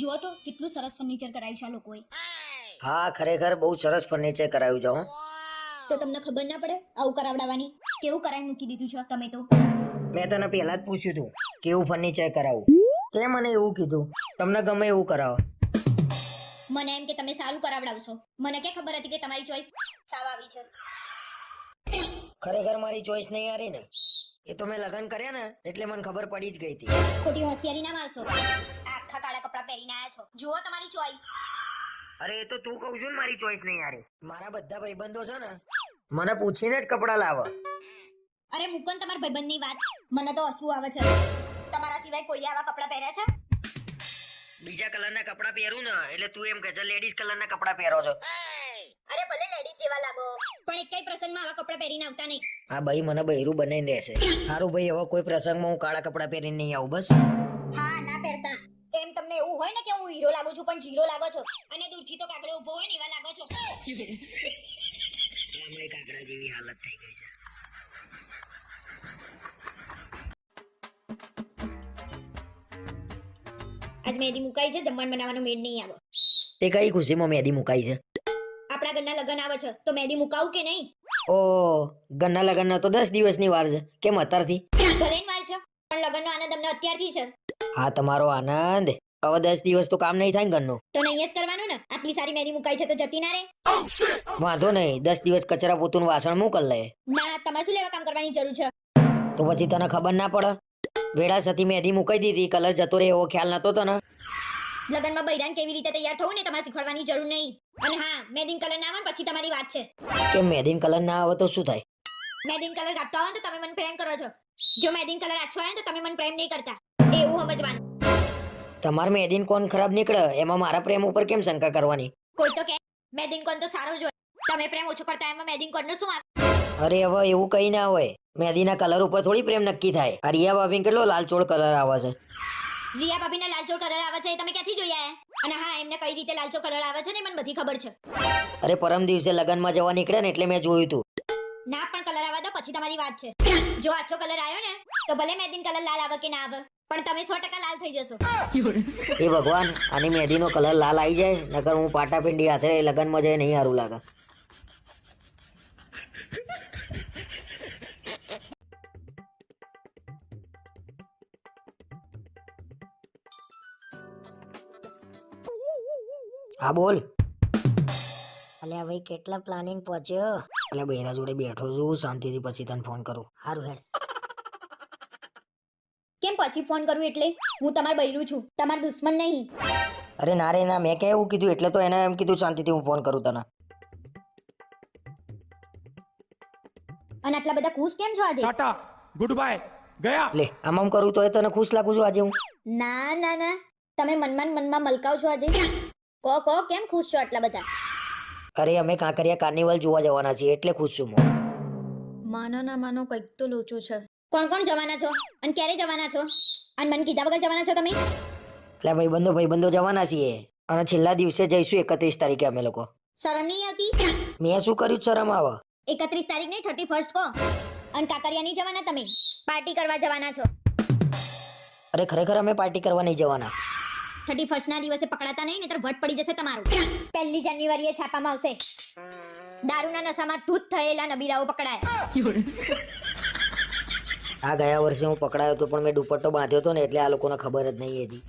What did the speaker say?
જુઓ તો કેટલું સરસ ફર્નિચર કરાવ્યું છે આ લોકોએ. હા ખરેખર બહુ સરસ ફર્નિચર કરાવ્યું છે હો. તો તમને ખબર ના પડે આવું કરાવડાવવાની? કેવું કરાવી મૂકી દીધું છે તમે તો? મેં તને પહેલા જ પૂછ્યું હતું કેવું ફર્નિચર કરાવું? તે મને એવું કીધું તમને ગમે એવું કરાવો. મને એમ કે તમે સારું કરાવડાવશો. મને કે ખબર હતી કે તમારી ચોઈસ સાવ આવી છે. ખરેખર મારી ચોઈસ નહીં આવી ને? એ તો મેં લગ્ન કર્યા ને એટલે મને ખબર પડી જ ગઈ હતી. ખોટી હોશિયારી ના મારશો. પહેરીને આવ્યા છો. જુઓ તમારી ચોઈસ અરે એ તો તું કહું છું ને મારી ચોઈસ નહીં યાર. મારા બધા ભાઈબંધો છે ને મને પૂછીને જ કપડાં લાવે. અરે મુકન તમારા ભાઈબંધની વાત. મને તો હસવું આવે છે. તમારા સિવાય કોઈ આવા કપડાં પહેર્યા છે? બીજા કલરના કપડાં પહેરું ને એટલે તું એમ કહે છે લેડીઝ કલરના કપડાં પહેરો છો. અરે ભલે લેડીઝ જેવા લાગો પણ એક કઈ પ્રસંગમાં આવા કપડાં પહેરીને આવતા નહીં. હા ભાઈ મને બૈરું બનાવીને રહેશે સારું ભાઈ હવે કોઈ પ્રસંગમાં હું કાળા કપડાં પહેરીને નહીં આવું બસ. હા ના પહેરતા એમ તમને એવું હોય ને કે હું હીરો લાગુ છું પણ જીરો લાગો છો. અને દૂરથી તો કાગડો ઊભો હોય ને એવા લાગો છો. એમાં કાકડા જેવી હાલત થઈ ગઈ છે. આજ મહેંદી મુકાઈ છે જમવાનું બનાવવાનો મેડ નહીં આવે. તે કઈ ખુશીમાં મહેંદી મુકાઈ છે? આપણા ઘરના લગ્ન આવે છે તો મહેંદી મુકાવું કે નહીં? ઓ ઘરના લગ્ન તો દસ દિવસની વાર છે. કેમ અત્યારથી? ભલે વાર છે પણ લગ્નનો આનંદ અમને અત્યારથી છે. હા તમારો આનંદ. હવે દસ દિવસ તો કામ નહીં થાય ને ઘરનું. તો નહીં જ કરવાનું ને? આટલી સારી મેરી મુકાઈ છે તો જતી ના રે? વાંધો નહીં દસ દિવસ કચરા પોતું વાસણ મોકલ લે. ના તમારે શું લેવા કામ કરવાની જરૂર છે? તો પછી તને ખબર ના પડે? વેડા સતી મહેંદી મુકાઈ દીધી કલર જતો રહે એવો ખ્યાલ નતો તને? લગનમાં બૈરાન કેવી રીતે તૈયાર થવું ને તમારે શીખવાડવાની જરૂર નહીં. અને હા મેદીન કલર ના આવે પછી તમારી વાત છે. કે મેદીન કલર ના આવે તો શું થાય? મેદીન કલર કાપતો આવે તો તમે મને પ્રેમ કરો છો. જો મેદીન કલર આછો આવે તો તમે મને પ્રેમ નહીં કરતા. એવું સમજવાનું. તમારે મહેંદી કોન ખરાબ નીકળે એમાં મારા પ્રેમ ઉપર કેમ શંકા કરવાની? કોઈ તો કે મેદીન કોન તો સારો જ હોય. તમે પ્રેમ ઓછો કરતા એમાં મેદીન કોનનું શું? અરે હવે એવું કઈ ના હોય. મેદીના કલર ઉપર થોડી પ્રેમ નક્કી થાય. આ રિયા ભાભી કેટલો લાલચોળ કલર આવે છે. રિયા ભાભીના લાલચો કલર આવે છે એ તમે ક્યાંથી જોયા અને હા એમને કઈ રીતે લાલચો કલર આવે છે ને મને બધી ખબર છે. અરે પરમ દિવસે લગ્નમાં જવા નીકળ્યા ને એટલે મેં જોયું તું. ના પણ કલર આવે તો પછી તમારી વાત છે. જો આછો કલર આવ્યો ને તો ભલે મેદીન કલર લાલ આવે કે ના આવે. પણ તમે સો ટકા લાલ થઈ જશો. એ ભગવાન આની મહેંદીનો કલર લાલ આવી જાય નકર હું પાટાપિંડી હાથે લગ્નમાં જઈ નહીં સારું લાગે. હા બોલ. અલ્યા ભાઈ કેટલા પ્લાનિંગ પહોંચ્યો? એટલે બૈરા જોડે બેઠો છું શાંતિથી પછી તને ફોન કરું. સારું હેડ. કેમ પછી ફોન કરું એટલે? હું તમાર બૈરું છું તમાર દુશ્મન નહીં. અરે ના રે ના મેં કે એવું કીધું? એટલે તો એને એમ કીધું શાંતિથી હું ફોન કરું તને. અને આટલા બધા ખુશ કેમ છો આજે? ટાટા ગુડ બાય ગયા. લે આમ આમ કરું એ તને ખુશ લાગું છું આજે હું. ના ના ના તમે મનમાં મનમાં મલકાવ છો આજે. કો કો કેમ ખુશ છો આટલા બધા? અરે અમે કાંકરિયા કાર્નિવલ જોવા જવાના છીએ એટલે ખુશ છું હું. માનો ના માનો કંઈક તો લોચો છે. કોણ કોણ જવાના છો? અને ક્યારે જવાના છો? અને મને કીધા વગર જવાના છો તમે? એટલે ભાઈ બંધો જવાના છીએ. અને છેલ્લા દિવસે જઈશું એકત્રીસ તારીખે અમે લોકો. શરમ નહીં આવતી? મેં શું કર્યું શરમ આવે? એકત્રીસ તારીખ નહીં થર્ટી ફર્સ્ટ કહો. અને કાકરિયા નહીં જવાના તમે? પાર્ટી કરવા જવાના છો. અરે ખરેખર અમે પાર્ટી કરવા નહીં જવાના. થર્ટી ફર્સ્ટ ના દિવસે પકડાતા નહીં નહીતર વટ પડી જશે તમારું. પહેલી જાન્યુઆરીએ છાપામાં આવશે. દારૂના નશામાં ધૂત થયેલા નબીરાઓ પકડાયા. આ ગયા વર્ષે હું પકડાયો હતો પણ મેં દુપટ્ટો બાંધ્યો હતો ને એટલે આ લોકોને ખબર જ નહીં હજી.